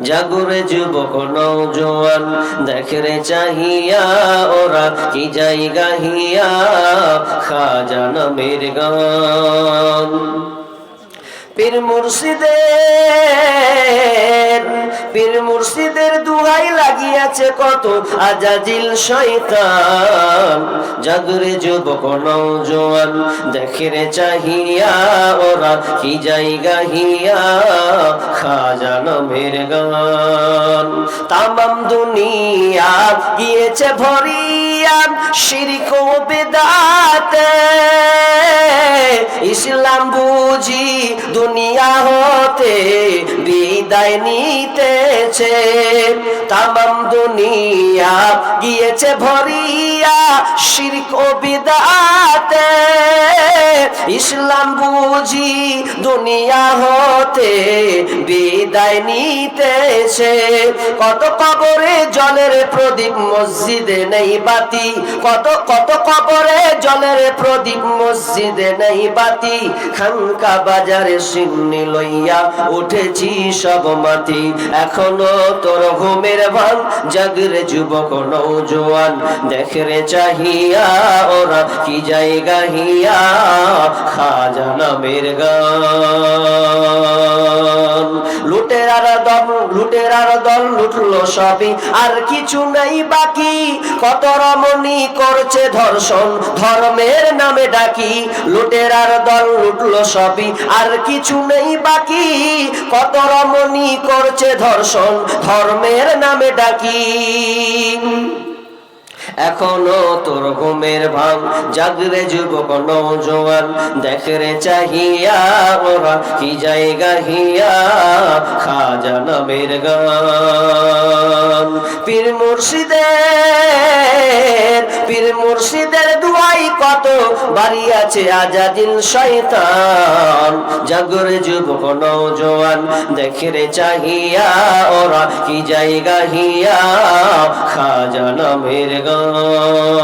জাগুরে যুবক নৌজোয়ান দেখরে চাহিয়া ওরা কি যাই গাহিয়া খাজা নামের গান। পীর মুর্শিদের পীর মুর্শিদের লাগিয়াছে কত আজাজিল শয়তান। জাগরে যুবক নৌজোয়ান দেখরে চাহিয়া, ওরা কি যাই গাহিয়া খাজা নামের গান। তামাম দুনিয়া গিয়েছে ভরিয়া, শিরিক বেদাতে। ইসলাম বুঝি দুনিয়া হতে বিদায় নিতেছে। তামাম দুনিয়া গিয়েছে ভরিয়া, শিরক ও বিদাতে। ইসলাম বুঝি দুনিয়া হতে বিদায় নিতেছে কত কবরে জলের প্রদীপ মসজিদে নেই বাতি, কত কত কবরে জলের প্রদীপ মসজিদে নেই বাতি, খানকা বাজারে সিন্নি লইয়া উঠেছি সব মাতি এখনও তোর ঘুমের ভান, জাগরে যুবক নৌজোয়ান দেখরে চাহিয়া, ওরা কি জায়গা হিয়া, খাজা নামের গান। লুটেরার দল লুটেরার দল লুটলো সবই। আর কিছু নাই বাকি, কত রমণী করছে ধর্ষণ, ধর্মের নামে ডাকি লুটেরার দল লুটলো সবই। আর কিছু নেই বাকি, কত রমণী করছে ধর্ষণ, ধর্মের নামে ডাকি। এখনও তোর ঘুমের ভাঙ জাগরে যুবক নৌজোয়ান। দেখরে চাহিয়া ওরা, কি জায়গা হিয়া, খাজা নামের গান। পীর মুর্শিদের পীর মুর্শিদের দুয়াই কত বাড়ি আছে আজাদিল শয়তান। জাগরে যুবক নৌজোয়ান রে চাহিয়া ওরা কি জায়গা হিয়া, খাজা নামের গান।